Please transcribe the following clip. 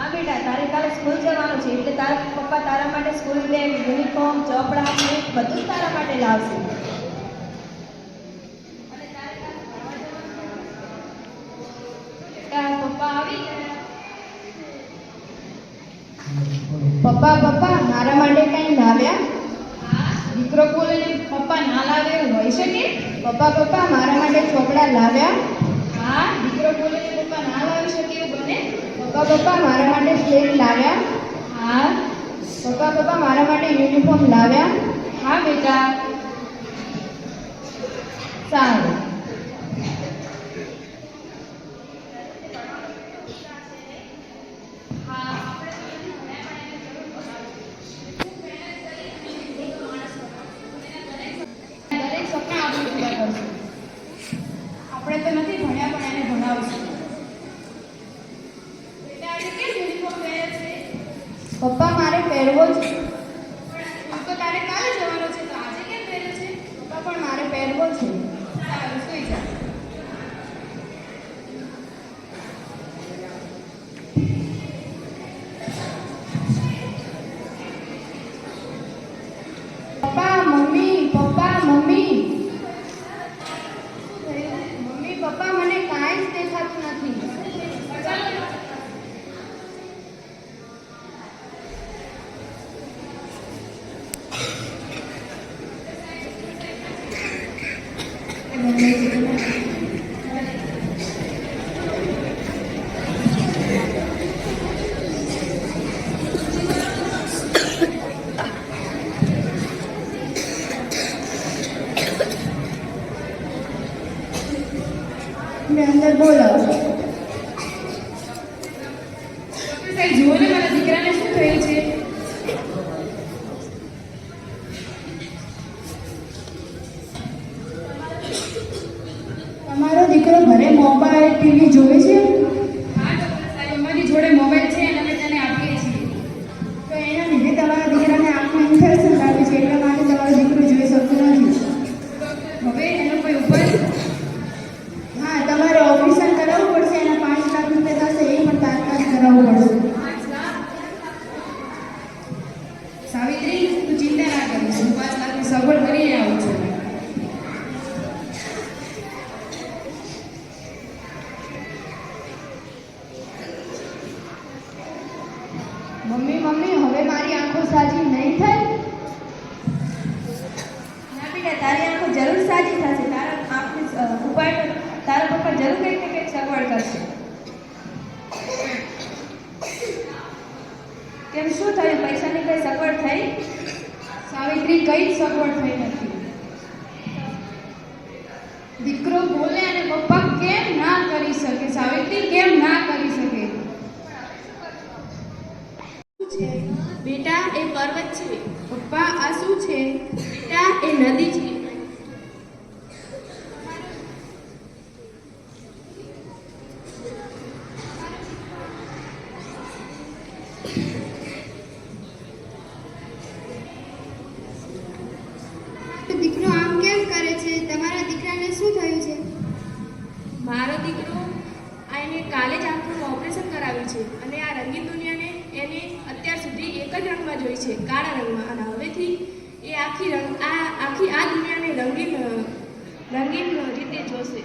હા બેટા તારે કાલે સ્કૂલ જવાનું છે એટલે તારા પપ્પા તારા માટે સ્કૂલ બેગ યુનિફોર્મ ચોપડા બધું તારા માટે લાવશે. પપ્પા પપ્પા મારા માટે કંઈ લાવ્યા? દીકરો બોલે પપ્પા ના લાવે એવું છે શકે? પપ્પા પપ્પા મારા માટે ચોપડા લાવ્યા? હા? દીકરો બોલે ને પપ્પા ના લાવી શકે એવું બને પપ્પા પપ્પા મારા માટે સ્લેટ લાવ્યા. હા? પપ્પા પપ્પા મારા માટે યુનિફોર્મ લાવ્યા. હા બેટા. સારું. આપણે તો નથી ભણ્યા પણ એને ભણાવશું બેટા આજે કેમ યુનિફોર્મ પહેરે છે પપ્પા મારે મેં અંદર બોલાવો જુઓ ને મારા દીકરાને શું થયું છે? દીકરો ઘરે મોબાઈલ ટીવી જોવે છે? હા ડૉક્ટર અમારી જોડે મોબાઈલ છે અને અમે તેને આપીએ છીએ. તો એના લીધે તમારા દીકરાને આંખમાં ઇન્ફેક્શન લાગે છે એટલા માટે તમારો દીકરો જોઈ શકતો નથી. હવે એનો કોઈ ઉપાય હા તમારે ઓપરેશન કરાવવું પડશે એના પાંચ લાખ રૂપિયા થશે એ પણ તાત્કાલિક કરાવવું પડશે. સાવિત્રી તું ચિંતા ના કરીશ પાંચ લાખની સગવડ કરીને મમ્મી મમ્મી હવે મારી આંખો સાજી નહીં થાય ના બેટા તારી આંખો જરૂર સાજી થશે. તારા આંખની ઉપાય તારા પપ્પા જરૂર કંઈક ને કંઈક સગવડ કરશે. કેમ શું થયું? પૈસાની કઈ સગવડ થઈ? સાવિત્રી કઈ સગવડ થઈ નથી દીકરો બોલે અને પપ્પા કેમ ના કરી શકે સાવિત્રી કેમ ના કરી શકે બેટા એ પર્વત છે પપ્પા આ શું છે? ત્યાં એ નદી છે. દીકરો આમ કેમ કરે છે? તમારા દીકરાને શું થયું છે? મારો દીકરો આ એને કાલે જ આંખનું ઓપરેશન કરાવ્યું છે અને આ રંગીન દુનિયાને એને અત્યાર સુધી એક જ રંગમાં જોઈ છે કાળા રંગમાં. એ આખી રંગ આ આખી આ દુનિયાને રંગીન રંગીન રીતે જોશે.